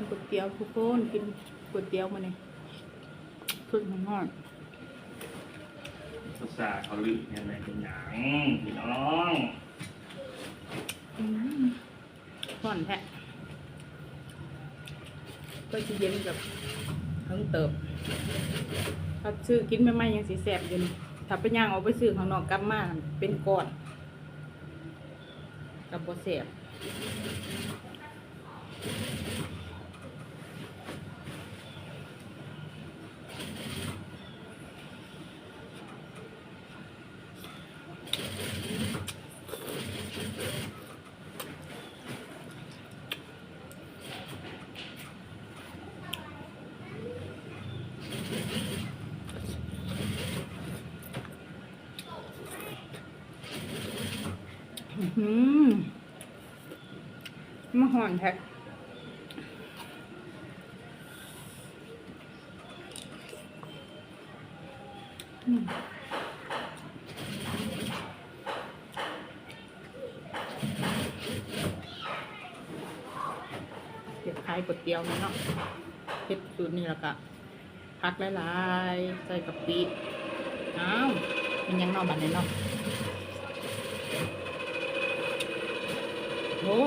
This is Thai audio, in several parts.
กินก๋วยเตี๋ยวทุกคนกินก๋วยเตี๋ยวมาเนี่ยสุดหอนภาษาเขาลือเนี่ยไหนเป็นหยังพี่น้องๆอืมหอนแท้ก็จะเย็นกับทั้งเติบถ้าซื้อกินไม่ไหมยังสีแสบอยู่นี่ถ้าไปย่างเอาไปซื้อข้างนอกกลับมาเป็นก้อนกับโบแสบ อื้อหือมาห่อนแท้อืมเก็บขายก๋วยเตี๋ยวนี่เนาะเฮ็ดสูตรนี้แล้วก็พักหลายๆ ใส่กะปิอ้าวมันยังนอกบัดนี้เนาะ โอ้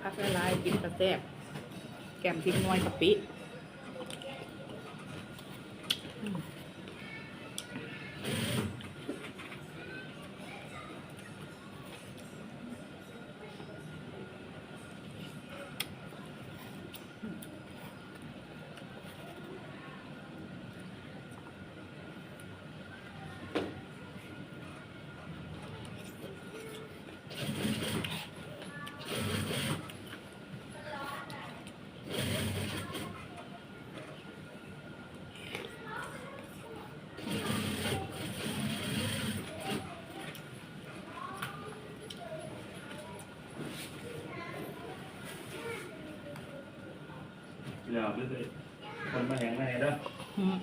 พักละลายกินกระแซบแกมพริกน้อยกะปิ เดี๋ยวไปเลยคนมาแหงในเด้ออืม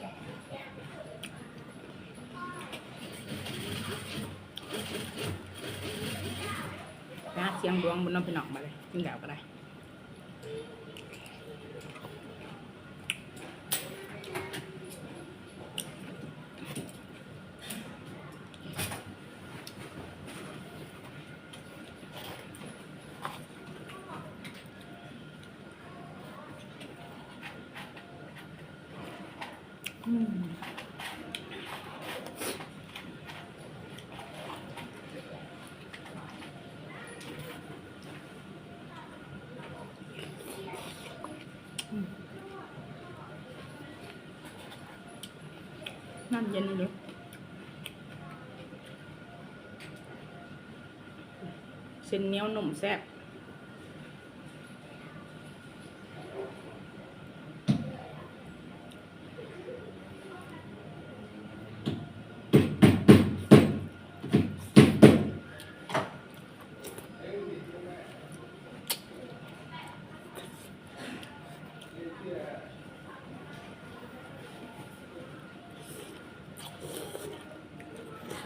นะเสียงดวงบนน้องพี่น้องมาเลยกินแล้วก็ได้ อืมอืมน้ำ Yeah.